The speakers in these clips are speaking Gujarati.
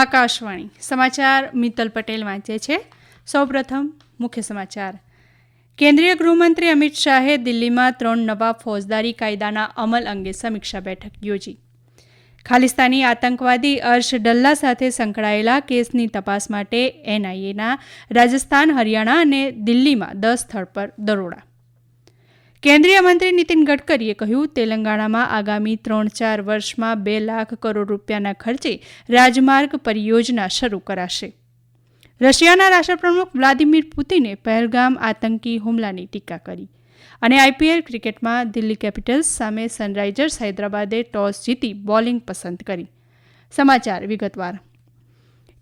આકાશવાણી. સમાચાર મિત્તલ પટેલ વાંચે છે. સૌપ્રથમ મુખ્ય સમાચાર. કેન્દ્રીય ગૃહમંત્રી અમિત શાહે દિલ્હીમાં ત્રણ નવા ફોજદારી કાયદાના અમલ અંગે સમીક્ષા બેઠક યોજી. ખાલિસ્તાની આતંકવાદી અર્શ ડલ્લા સાથે સંકળાયેલા કેસની તપાસ માટે એનઆઈએના રાજસ્થાન, હરિયાણા અને દિલ્હીમાં દસ સ્થળ પર દરોડા. કેન્દ્રીય મંત્રી નીતિન ગડકરીએ કહ્યું, તેલંગાણામાં આગામી ત્રણ ચાર વર્ષમાં બે લાખ કરોડ રૂપિયાના ખર્ચે રાજમાર્ગ પરિયોજના શરૂ કરાશે. રશિયાના રાષ્ટ્રપ્રમુખ વ્લાદિમીર પુતિને પહેલગામ આતંકી હુમલાની ટીકા કરી અને આઈપીએલ ક્રિકેટમાં દિલ્હી કેપિટલ્સ સામે સનરાઇઝર્સ હૈદરાબાદે ટોસ જીતી બોલિંગ પસંદ કરી. સમાચાર વિગતવાર.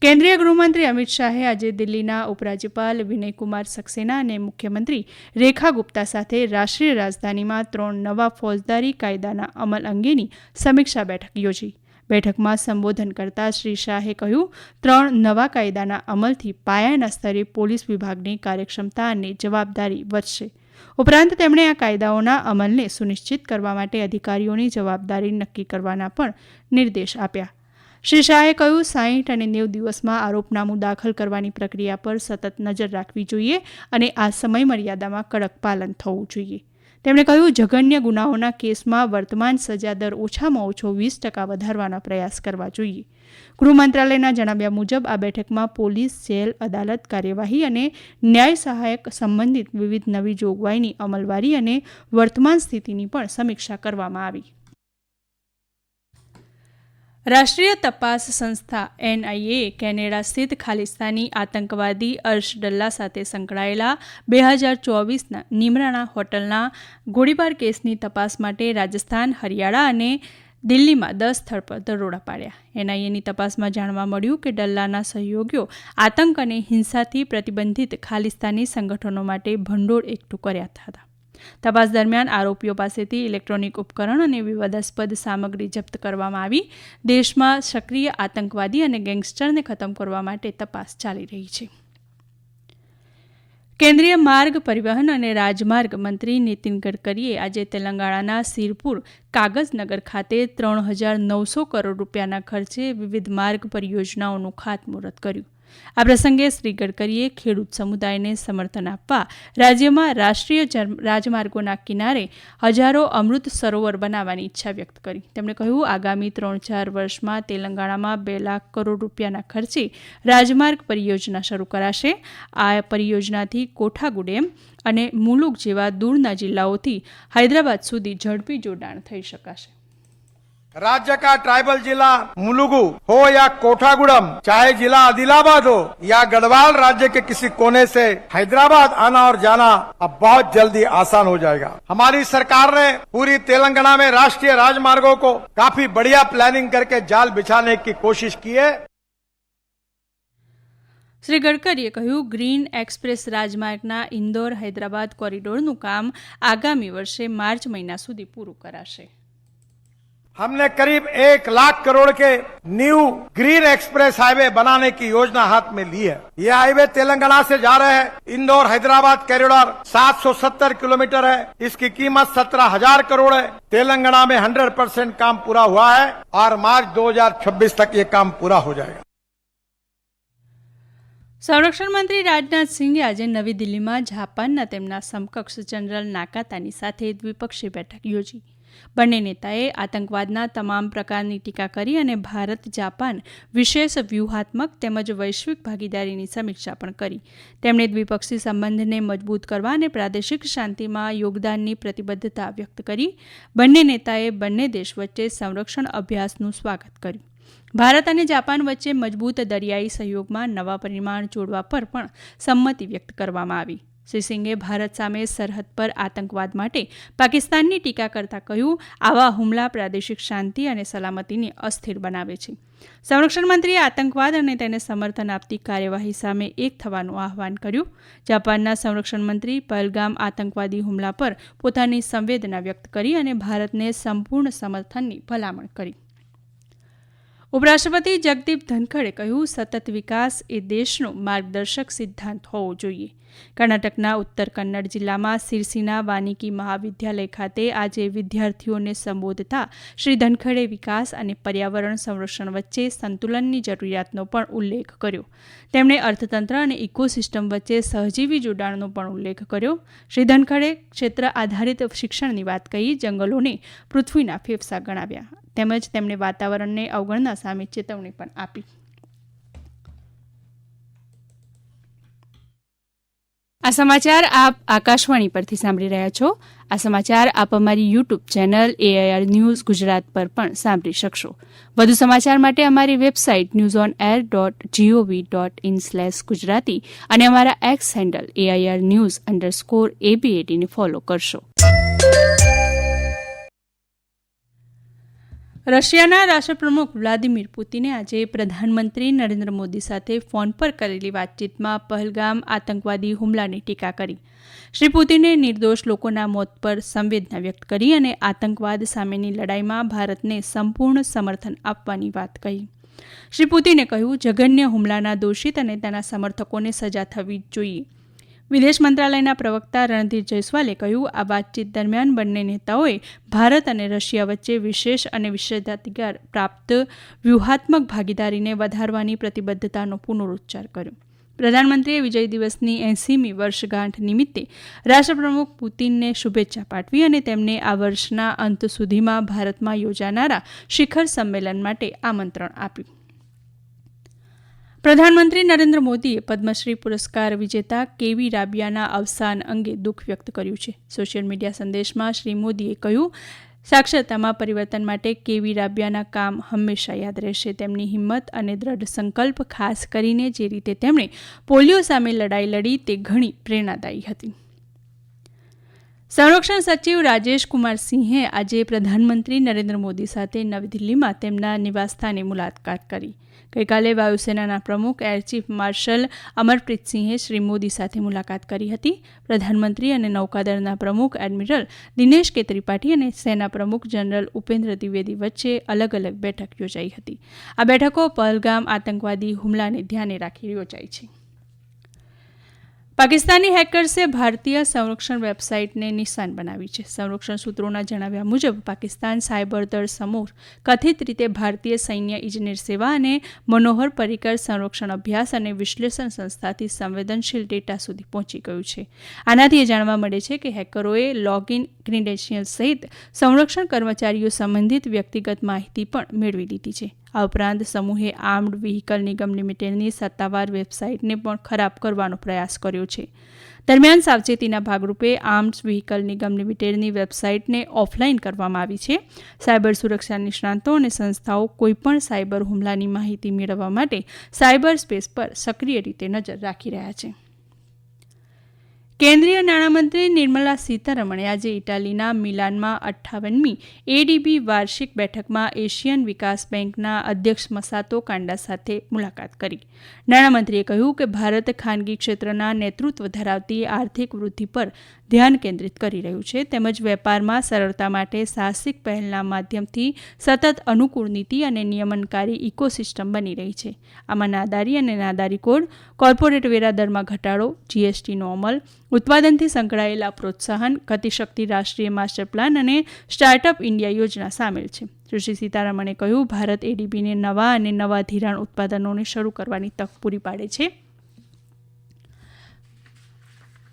કેન્દ્રીય ગૃહમંત્રી અમિત શાહે આજે દિલ્હીના ઉપરાજ્યપાલ વિનયકુમાર સક્સેના અને મુખ્યમંત્રી રેખા ગુપ્તા સાથે રાષ્ટ્રીય રાજધાનીમાં ત્રણ નવા ફોજદારી કાયદાના અમલ અંગેની સમીક્ષા બેઠક યોજી. બેઠકમાં સંબોધન કરતા શ્રી શાહે કહ્યું, ત્રણ નવા કાયદાના અમલથી પાયાના સ્તરે પોલીસ વિભાગની કાર્યક્ષમતા અને જવાબદારી વધશે. ઉપરાંત તેમણે આ કાયદાઓના અમલને સુનિશ્ચિત કરવા માટે અધિકારીઓની જવાબદારી નક્કી કરવાના પણ નિર્દેશ આપ્યા. શ્રી શાહે કહ્યું, સાહીઠ અને નેવ દિવસમાં આરોપનામું દાખલ કરવાની પ્રક્રિયા પર સતત નજર રાખવી જોઈએ અને આ સમય મર્યાદામાં કડક પાલન થવું જોઈએ. તેમણે કહ્યું, જઘન્ય ગુનાઓના કેસમાં વર્તમાન સજા દર ઓછામાં ઓછો વીસ ટકા વધારવાના પ્રયાસ કરવા જોઈએ. ગૃહ મંત્રાલયના જણાવ્યા મુજબ, આ બેઠકમાં પોલીસ, જેલ, અદાલત, કાર્યવાહી અને ન્યાય સહાયક સંબંધિત વિવિધ નવી જોગવાઈની અમલવારી અને વર્તમાન સ્થિતિની પણ સમીક્ષા કરવામાં આવી. રાષ્ટ્રીય તપાસ સંસ્થા એનઆઈએ કેનેડા સ્થિત ખાલિસ્તાની આતંકવાદી અર્શ ડલ્લા સાથે સંકળાયેલા બે હજાર ચોવીસના નિમરાણા હોટલના ગોળીબાર કેસની તપાસ માટે રાજસ્થાન, હરિયાણા અને દિલ્હીમાં દસ સ્થળ પર દરોડા પાડ્યા. એનઆઈએની તપાસમાં જાણવા મળ્યું કે ડલ્લાના સહયોગીઓ આતંક અને હિંસાથી પ્રતિબંધિત ખાલિસ્તાની સંગઠનો માટે ભંડોળ એકઠું કર્યા હતા. તપાસ દરમિયાન આરોપીઓ પાસેથી ઇલેક્ટ્રોનિક ઉપકરણ અને વિવાદાસ્પદ સામગ્રી જપ્ત કરવામાં આવી. દેશમાં સક્રિય આતંકવાદી અને ગેંગસ્ટરને ખતમ કરવા માટે તપાસ ચાલી રહી છે. કેન્દ્રીય માર્ગ પરિવહન અને રાજમાર્ગ મંત્રી નીતિન ગડકરીએ આજે તેલંગાણાના સિરપુર કાગજનગર ખાતે ત્રણ હજાર નવસો કરોડ રૂપિયાના ખર્ચે વિવિધ માર્ગ પરિયોજનાઓનું ખાતમુહૂર્ત કર્યું. આ પ્રસંગે શ્રી ગડકરીએ ખેડૂત સમુદાયને સમર્થન આપવા રાજ્યમાં રાષ્ટ્રીય રાજમાર્ગોના કિનારે હજારો અમૃત સરોવર બનાવવાની ઈચ્છા વ્યક્ત કરી. તેમણે કહ્યું, આગામી ત્રણ ચાર વર્ષમાં તેલંગાણામાં બે લાખ કરોડ રૂપિયાના ખર્ચે રાજમાર્ગ પરિયોજના શરૂ કરાશે. આ પરિયોજનાથી કોઠાગુડેમ અને મુલુગ જેવા દૂરના જિલ્લાઓથી હૈદરાબાદ સુધી ઝડપી જોડાણ થઈ શકાશે. राज्य का ट्राइबल जिला मुलुगु हो या कोठागुड़म चाहे जिला आदिलाबाद हो या गढ़वाल राज्य के किसी कोने से हैदराबाद आना और जाना अब बहुत जल्दी आसान हो जाएगा हमारी सरकार ने पूरी तेलंगाना में राष्ट्रीय राजमार्गों को काफी बढ़िया प्लानिंग करके जाल बिछाने की कोशिश की है શ્રી ગડકરીએ કહ્યું ગ્રીન એક્સપ્રેસ રાજમાર્ગના ઇન્દોર હૈદરાબાદ કોરિડોરનું કામ આગામી વર્ષે માર્ચ મહિના સુધી પૂરું કરાશે हमने करीब एक लाख करोड़ के न्यू ग्रीन एक्सप्रेस हाईवे बनाने की योजना हाथ में ली है ये हाईवे तेलंगाना से जा रहे हैं इंदौर हैदराबाद कॉरिडोर 770 किलोमीटर है इसकी कीमत सत्रह हजार करोड़ है तेलंगाना में 100 परसेंट काम पूरा हुआ है और मार्च 2026 तक ये काम पूरा हो जाएगा સંરક્ષણ મંત્રી રાજનાથ સિંહે આજે નવી દિલ્હીમાં જાપાનના તેમના સમકક્ષ જનરલ નાકાતાની સાથે દ્વિપક્ષી બેઠક યોજી બંને નેતાએ આતંકવાદના તમામ પ્રકારની ટીકા કરી અને ભારત, જાપાન વિશેષ વ્યૂહાત્મક તેમજ વૈશ્વિક ભાગીદારીની સમીક્ષા પણ કરી. તેમણે દ્વિપક્ષી સંબંધને મજબૂત કરવા અને પ્રાદેશિક શાંતિમાં યોગદાનની પ્રતિબદ્ધતા વ્યક્ત કરી. બંને નેતાએ બંને દેશ વચ્ચે સંરક્ષણ અભ્યાસનું સ્વાગત કર્યું. ભારત અને જાપાન વચ્ચે મજબૂત દરિયાઈ સહયોગમાં નવા પરિમાણ જોડવા પર પણ સંમતિ વ્યક્ત કરવામાં આવી. શ્રી સિંઘે ભારત સામે સરહદ પર આતંકવાદ માટે પાકિસ્તાનની ટીકા કરતા કહ્યું, આવા હુમલા પ્રાદેશિક શાંતિ અને સલામતીને અસ્થિર બનાવે છે. સંરક્ષણ મંત્રીએ આતંકવાદ અને તેને સમર્થન આપતી કાર્યવાહી સામે એક થવાનું આહવાન કર્યું. જાપાનના સંરક્ષણ મંત્રી પહલગામ આતંકવાદી હુમલા પર પોતાની સંવેદના વ્યક્ત કરી અને ભારતને સંપૂર્ણ સમર્થનની ભલામણ કરી. ઉપરાષ્ટ્રપતિ જગદીપ ધનખડે કહ્યું, સતત વિકાસ એ દેશનો માર્ગદર્શક સિદ્ધાંત હોવો જોઈએ. કર્ણાટકના ઉત્તર કન્નડ જિલ્લામાં સિરસીના વાનિકી મહાવિદ્યાલય ખાતે આજે વિદ્યાર્થીઓને સંબોધતા શ્રી ધનખડે વિકાસ અને પર્યાવરણ સંરક્ષણ વચ્ચે સંતુલનની જરૂરિયાતનો પણ ઉલ્લેખ કર્યો. તેમણે અર્થતંત્ર અને ઇકોસિસ્ટમ વચ્ચે સહજીવી જોડાણનો પણ ઉલ્લેખ કર્યો. શ્રી ધનખડે ક્ષેત્ર આધારિત શિક્ષણની વાત કહી, જંગલોને પૃથ્વીના ફેફસા ગણાવ્યા. તેમજ તેમણે વાતાવરણને અવગણના સામે ચેતવણી પણ આપી. આ સમાચાર આપ આકાશવાણી પરથી સાંભળી રહ્યા છો. આ સમાચાર આપ અમારી YouTube channel AIR news Gujarat પર પણ સાંભળી શકશો. વધુ સમાચાર માટે અમારી website news on air dot gov dot in slash Gujarati અને અમારા X handle AIR news underscore એબીએટીને follow કરશો. રશિયાના રાષ્ટ્રપ્રમુખ વ્લાદિમીર પુતિને આજે પ્રધાનમંત્રી નરેન્દ્ર મોદી સાથે ફોન પર કરેલી વાતચીતમાં પહલગામ આતંકવાદી હુમલાની ટીકા કરી. શ્રી પુતિને નિર્દોષ લોકોના મોત પર સંવેદના વ્યક્ત કરી અને આતંકવાદ સામેની લડાઈમાં ભારતને સંપૂર્ણ સમર્થન આપવાની વાત કહી. શ્રી પુતિને કહ્યું જઘન્ય હુમલાના દોષિત અને તેના સમર્થકોને સજા થવી જ જોઈએ. વિદેશ મંત્રાલયના પ્રવક્તા રણધીર જયસ્વાલે કહ્યું, આ વાતચીત દરમિયાન બંને નેતાઓએ ભારત અને રશિયા વચ્ચે વિશેષ અને વિશેષાધિકાર પ્રાપ્ત વ્યૂહાત્મક ભાગીદારીને વધારવાની પ્રતિબદ્ધતાનો પુનરુચ્ચાર કર્યો. પ્રધાનમંત્રીએ વિજય દિવસની એંસીમી વર્ષગાંઠ નિમિત્તે રાષ્ટ્રપ્રમુખ પુતિનને શુભેચ્છા પાઠવી અને તેમને આ વર્ષના અંત સુધીમાં ભારતમાં યોજાનારા શિખર સંમેલન માટે આમંત્રણ આપ્યું. પ્રધાનમંત્રી નરેન્દ્ર મોદીએ પદ્મશ્રી પુરસ્કાર વિજેતા કેવી રાબિયાના અવસાન અંગે દુઃખ વ્યક્ત કર્યું છે? સોશિયલ મીડિયા સંદેશમાં શ્રી મોદીએ કહ્યું, સાક્ષરતામાં પરિવર્તન માટે કેવી રાબિયાના કામ હંમેશા યાદ રહેશે. તેમની હિંમત અને દ્રઢ સંકલ્પ ખાસ કરીને જે રીતે તેમણે પોલિયો સામે લડાઈ લડી તે ઘણી પ્રેરણાદાયી હતી. સંરક્ષણ સચિવ રાજેશ કુમાર સિંહે આજે પ્રધાનમંત્રી નરેન્દ્ર મોદી સાથે નવી દિલ્હીમાં તેમના નિવાસસ્થાને મુલાકાત કરી. ગઈકાલે વાયુસેનાના પ્રમુખ, એર ચીફ માર્શલ અમરપ્રીતસિંહે શ્રી મોદી સાથે મુલાકાત કરી હતી. પ્રધાનમંત્રી અને નૌકાદળના પ્રમુખ, એડમિરલ દિનેશ કે ત્રિપાઠી અને સેના પ્રમુખ જનરલ ઉપેન્દ્ર દ્વિવેદી વચ્ચે અલગ અલગ બેઠક યોજાઈ હતી. આ બેઠકો પહલગામ આતંકવાદી હુમલાને ધ્યાને રાખી યોજાઈ છે. પાકિસ્તાની હેકર્સે ભારતીય સંરક્ષણ વેબસાઇટને નિશાન બનાવી છે. સંરક્ષણ સૂત્રોના જણાવ્યા મુજબ, પાકિસ્તાન સાયબર દળ સમૂહ કથિત રીતે ભારતીય સૈન્ય ઇજનેર સેવા અને મનોહર પરિકર સંરક્ષણ અભ્યાસ અને વિશ્લેષણ સંસ્થાથી સંવેદનશીલ ડેટા સુધી પહોંચી ગયું છે. આનાથી એ જાણવા મળે છે કે હેકરોએ લોગિન ક્રિડેન્શિયલ સહિત સંરક્ષણ કર્મચારીઓ સંબંધિત વ્યક્તિગત માહિતી પણ મેળવી લીધી છે. આ ઉપરાંત સમૂહે આર્મ્ડ વ્હીકલ નિગમ લિમિટેડની સત્તાવાર વેબસાઇટને પણ ખરાબ કરવાનો પ્રયાસ કર્યો છે. દરમિયાન સાવચેતીના ભાગરૂપે આર્મ્સ વ્હીકલ નિગમ લિમિટેડની વેબસાઇટને ઓફલાઈન કરવામાં આવી છે. સાયબર સુરક્ષા નિષ્ણાંતો અને સંસ્થાઓ કોઈપણ સાયબર હુમલાની માહિતી મેળવવા માટે સાયબર સ્પેસ પર સક્રિય રીતે નજર રાખી રહ્યા છે. કેન્દ્રીય નાણામંત્રી નિર્મલા સીતારમણે આજે ઇટાલીના મિલાનમાં અઠ્ઠાવનમી એડીબી વાર્ષિક બેઠકમાં એશિયન વિકાસ બેંકના અધ્યક્ષ મસાતો કાંડા સાથે મુલાકાત કરી. નાણામંત્રીએ કહ્યું કે ભારત ખાનગી ક્ષેત્રના નેતૃત્વ ધરાવતી આર્થિક વૃદ્ધિ પર ધ્યાન કેન્દ્રિત કરી રહ્યું છે, તેમજ વેપારમાં સરળતા માટે સાહસિક પહેલના માધ્યમથી સતત અનુકૂળ નીતિ અને નિયમનકારી ઇકોસિસ્ટમ બની રહી છે. આમાં નાદારી અને નાદારી કોડ, કોર્પોરેટ વેરા દરમાં ઘટાડો, જીએસટીનો અમલ ઉત્પાદનથી સંકળાયેલા પ્રોત્સાહન, ગતિશક્તિ રાષ્ટ્રીય માસ્ટર પ્લાન અને સ્ટાર્ટઅપ ઇન્ડિયા યોજના સામેલ છે. સુશ્રી સીતારમણે કહ્યું, ભારત એડીબીને નવા અને નવા ધિરાણ ઉત્પાદનોને શરૂ કરવાની તક પૂરી પાડે છે.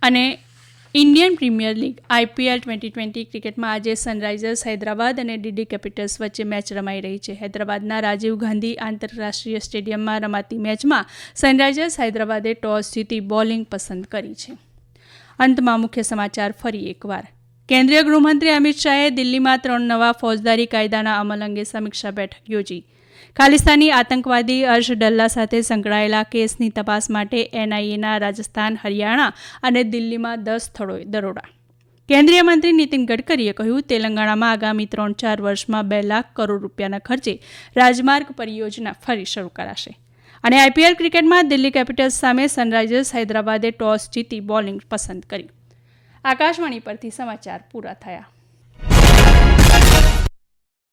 અને Indian premier league, IPL twenty twenty ક્રિકેટમાં આજે સનરાઇઝર્સ હૈદરાબાદ અને ડીડી કેપિટલ્સ વચ્ચે મેચ રમાઈ રહી છે. હૈદરાબાદના રાજીવ ગાંધી આંતરરાષ્ટ્રીય સ્ટેડિયમમાં રમાતી મેચમાં સનરાઇઝર્સ હૈદરાબાદે ટોસ જીતી બોલિંગ પસંદ કરી છે. અંતમાં મુખ્ય સમાચાર ફરી એકવાર. કેન્દ્રીય ગૃહમંત્રી અમિત શાહે દિલ્હીમાં ત્રણ નવા ફોજદારી કાયદાના અમલ અંગે સમીક્ષા બેઠક યોજી. ખાલિસ્તાની આતંકવાદી અર્શ ડલ્લા સાથે સંકળાયેલા કેસની તપાસ માટે એનઆઈએના રાજસ્થાન, હરિયાણા અને દિલ્હીમાં દસ સ્થળોએ દરોડા. કેન્દ્રીય મંત્રી નીતિન ગડકરીએ કહ્યું, તેલંગાણામાં આગામી ત્રણ ચાર વર્ષમાં બે લાખ કરોડ રૂપિયાના ખર્ચે રાજમાર્ગ પરિયોજના ફરી શરૂ કરાશે. અને આઈપીએલ ક્રિકેટમાં દિલ્હી કેપિટલ્સ સામે સનરાઇઝર્સ હૈદરાબાદે ટોસ જીતી બોલિંગ પસંદ કરી. આકાશવાણી પરથી સમાચાર પૂરા થયા.